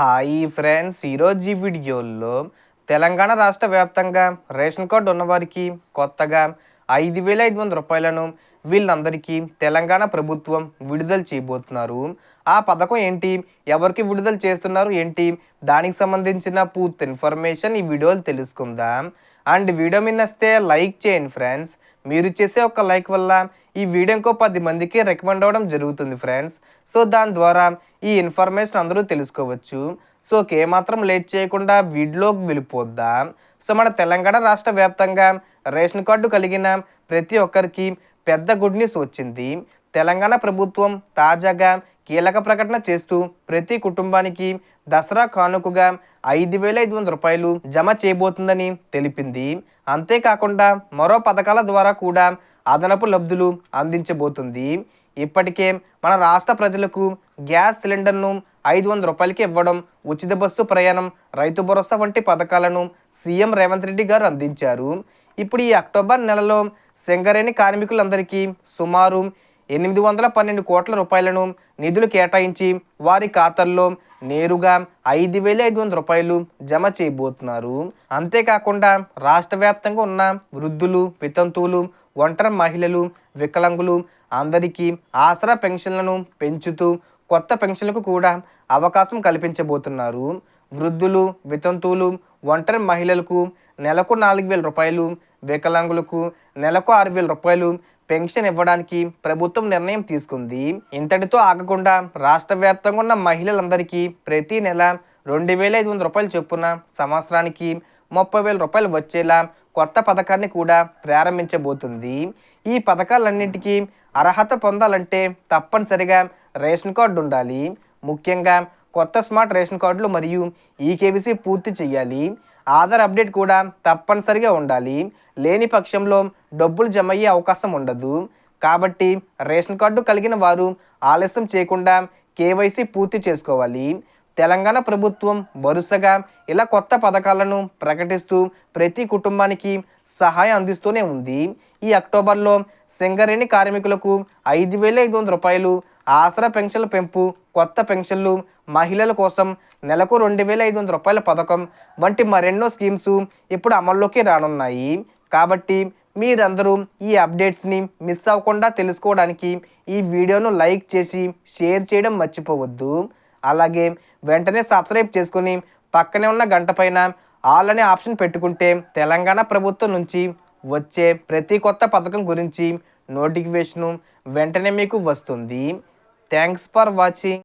Hi friends. ఈరోజు ఈ వీడియోలో తెలంగాణ రాష్ట్ర వ్యాప్తంగా రేషన్ కార్డు ఉన్నవారికి కొత్తగా ఐదు వేల ఐదు వందల రూపాయలను వీళ్ళందరికీ తెలంగాణ ప్రభుత్వం విడుదల చేయబోతున్నారు. ఆ పథకం ఏంటి? ఎవరికి విడుదల చేస్తున్నారు ఏంటి? దానికి సంబంధించిన పూర్తి ఇన్ఫర్మేషన్ ఈ వీడియోలు తెలుసుకుందాం. అండ్ వీడియో మీద లైక్ చేయండి ఫ్రెండ్స్. మీరు చేసే ఒక లైక్ వల్ల ఈ వీడియో ఇంకో పది మందికి రికమెండ్ అవ్వడం జరుగుతుంది ఫ్రెండ్స్. సో దాని ద్వారా ఈ ఇన్ఫర్మేషన్ అందరూ తెలుసుకోవచ్చు. సో ఏమాత్రం లేట్ చేయకుండా వీడియోకి వెళ్ళిపోద్దాం. సో మన తెలంగాణ రాష్ట్ర వ్యాప్తంగా రేషన్ కార్డు కలిగిన ప్రతి ఒక్కరికి పెద్ద గుడ్ న్యూస్ వచ్చింది. తెలంగాణ ప్రభుత్వం తాజాగా కీలక ప్రకటన చేస్తూ ప్రతి కుటుంబానికి దసరా కానుకగా ఐదు వేల ఐదు వందల రూపాయలు జమ చేయబోతుందని తెలిపింది. అంతేకాకుండా మరో పథకాల ద్వారా కూడా అదనపు లబ్ధులు అందించబోతుంది. ఇప్పటికే మన రాష్ట్ర ప్రజలకు గ్యాస్ సిలిండర్ను ఐదు వందల రూపాయలకి ఇవ్వడం ఉచిత బస్సు ప్రయాణం రైతు భరోసా వంటి పథకాలను సీఎం రేవంత్ రెడ్డి గారు అందించారు. ఇప్పుడు ఈ అక్టోబర్ నెలలో సింగరేణి కార్మికులందరికీ సుమారు ఎనిమిది వందల పన్నెండు కోట్ల రూపాయలను నిధులు కేటాయించి వారి ఖాతాల్లో నేరుగా ఐదు వేల ఐదు వందల రూపాయలు జమ చేయబోతున్నారు. అంతేకాకుండా రాష్ట్ర వ్యాప్తంగా ఉన్న వృద్ధులు వితంతువులు ఒంటరి మహిళలు వికలాంగులు అందరికీ ఆసరా పెన్షన్లను పెంచుతూ కొత్త పెన్షన్లకు కూడా అవకాశం కల్పించబోతున్నారు. వృద్ధులు వితంతువులు ఒంటరి మహిళలకు నెలకు నాలుగు వేల రూపాయలు వికలాంగులకు నెలకు ఆరు వేల రూపాయలు పెన్షన్ ఇవ్వడానికి ప్రభుత్వం నిర్ణయం తీసుకుంది. ఇంతటితో ఆగకుండా రాష్ట్ర వ్యాప్తంగా ఉన్న మహిళలందరికీ ప్రతి నెల రెండు వేల ఐదు వందల రూపాయలు చొప్పున సంవత్సరానికి ముప్పై వేల రూపాయలు వచ్చేలా కొత్త పథకాన్ని కూడా ప్రారంభించబోతుంది. ఈ పథకాలన్నింటికీ అర్హత పొందాలంటే తప్పనిసరిగా రేషన్ కార్డు ఉండాలి. ముఖ్యంగా కొత్త స్మార్ట్ రేషన్ కార్డులు మరియు ఈకేవీసీ పూర్తి చేయాలి. ఆధార్ అప్డేట్ కూడా తప్పనిసరిగా ఉండాలి. లేని పక్షంలో డబ్బులు జమ అయ్యే అవకాశం ఉండదు. కాబట్టి రేషన్ కార్డు కలిగిన వారు ఆలస్యం చేయకుండా కేవైసీ పూర్తి చేసుకోవాలి. తెలంగాణ ప్రభుత్వం వరుసగా ఇలా కొత్త పథకాలను ప్రకటిస్తూ ప్రతి కుటుంబానికి సహాయం అందిస్తూనే ఉంది. ఈ అక్టోబర్లో సింగరేణి కార్మికులకు ఐదు వేల ఐదు వందల రూపాయలు ఆసరా పెన్షన్ల పెంపు కొత్త పెన్షన్లు మహిళల కోసం నెలకు రెండు వేల ఐదు వందల రూపాయల పథకం వంటి మరెన్నో స్కీమ్స్ ఇప్పుడు అమల్లోకి రానున్నాయి. కాబట్టి మీరందరూ ఈ అప్డేట్స్ని మిస్ అవ్వకుండా తెలుసుకోవడానికి ఈ వీడియోను లైక్ చేసి షేర్ చేయడం మర్చిపోవద్దు. అలాగే వెంటనే సబ్స్క్రైబ్ చేసుకుని పక్కనే ఉన్న గంట పైన ఆల్ అనే ఆప్షన్ పెట్టుకుంటే తెలంగాణ ప్రభుత్వం నుంచి వచ్చే ప్రతి కొత్త పథకం గురించి నోటిఫికేషను వెంటనే మీకు వస్తుంది. Thanks for watching.